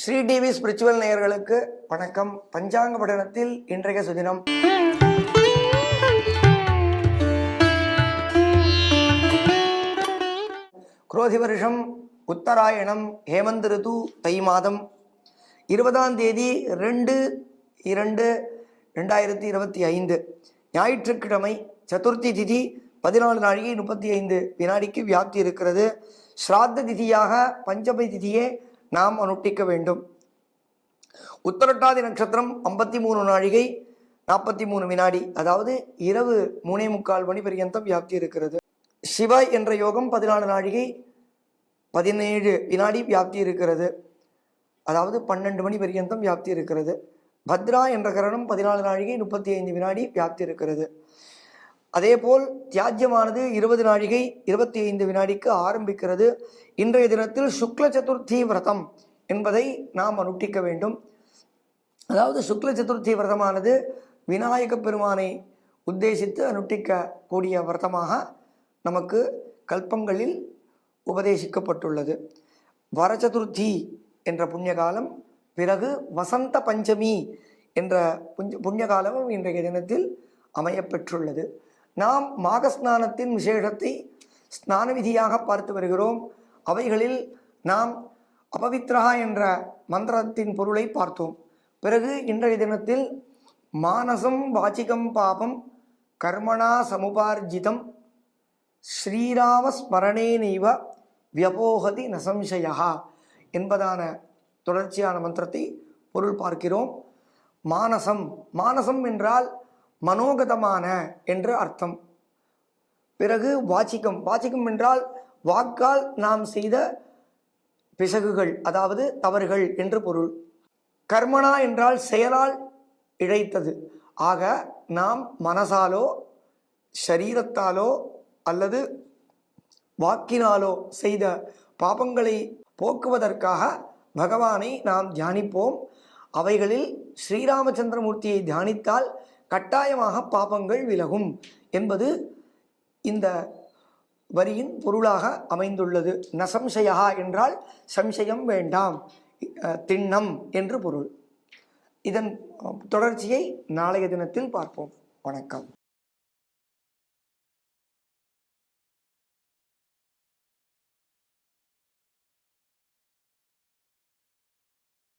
Sri TV spiritual நேயர்களுக்கு வணக்கம். பஞ்சாங்க படனத்தில் இன்றைய சுதினம். குரோதி வருஷம் உத்தராயணம் ஹேமந்த் ரிது தை மாதம். இருபதாம் தேதி ரெண்டு இரண்டு ரெண்டாயிரத்தி இருபத்தி ஐந்து. ஞாயிற்றுக்கிழமை சதுர்த்தி திதி பதினாலு நாழிகை முப்பத்தி ஐந்து வினாடிக்கு வியாப்தி இருக்கிறது. ஸ்ராத்த திதியாக பஞ்சமி திதியே நாம் அனுஷ்டிக்க வேண்டும். உத்தரட்டாதி நட்சத்திரம் ஐம்பத்தி மூணு நாழிகை நாற்பத்தி மூணு வினாடி அதாவது இரவு மூணே முக்கால் மணி பர்யந்தம் வியாப்தி இருக்கிறது சிவ என்ற யோகம் பதினாலு நாழிகை பதினேழு வினாடி வியாப்தி இருக்கிறது அதாவது பன்னெண்டு மணி பரியந்தம் வியாப்தி இருக்கிறது பத்ரா என்ற கரணம் பதினாலு நாழிகை முப்பத்தி ஐந்து வினாடி வியாப்தி இருக்கிறது அதேபோல் தியாஜ்யமானது இருபது நாழிகை இருபத்தி ஐந்து வினாடிக்கு ஆரம்பிக்கிறது. இன்றைய தினத்தில் சுக்ல சதுர்த்தி விரதம் என்பதை நாம் அனுட்டிக்க வேண்டும். அதாவது சுக்ல சதுர்த்தி விரதமானது விநாயக பெருமானை உத்தேசித்து அனுட்டிக்கக்கூடிய விரதமாக நமக்கு கல்பங்களில் உபதேசிக்கப்பட்டுள்ளது. வரச்சதுர்த்தி என்ற புண்ணியகாலம் பிறகு வசந்த பஞ்சமி என்ற புஞ்ச புண்ணிய காலமும் இன்றைய தினத்தில் அமையப்பெற்றுள்ளது. நாம் மாகஸ்நானத்தின் விசேஷத்தை ஸ்நான விதியாக பார்த்து வருகிறோம். அவைகளில் நாம் அபவித்ரா என்ற மந்திரத்தின் பொருளை பார்த்தோம். பிறகு இன்றைய தினத்தில் மானசம் வாச்சிகம் பாபம் கர்மணா சமுபார்ஜிதம் ஸ்ரீராம ஸ்மரணேனைவ வியபோகதி நசம்சயா என்பதான தொடர்ச்சியான மந்திரத்தை பொருள் பார்க்கிறோம். மானசம் மானசம் என்றால் மனோகதமான என்று அர்த்தம். பிறகு வாச்சிக்கம். வாச்சிக்கம் என்றால் வாக்கால் நாம் செய்த பிசகுகள் அதாவது தவறுகள் என்று பொருள். கர்மனா என்றால் செயலால் இழைத்தது. ஆக நாம் மனசாலோ சரீரத்தாலோ அல்லது வாக்கினாலோ செய்த பாபங்களை போக்குவதற்காக பகவானை நாம் தியானிப்போம். அவைகளில் ஸ்ரீராமச்சந்திரமூர்த்தியை தியானித்தால் கட்டாயமாக பாபங்கள் விலகும் என்பது இந்த வரியின் பொருளாக அமைந்துள்ளது. நசம்சயா என்றால் சம்சயம் வேண்டாம் திண்ணம் என்று பொருள். இதன் தொடர்ச்சியை நாளைய தினத்தில் பார்ப்போம். வணக்கம்.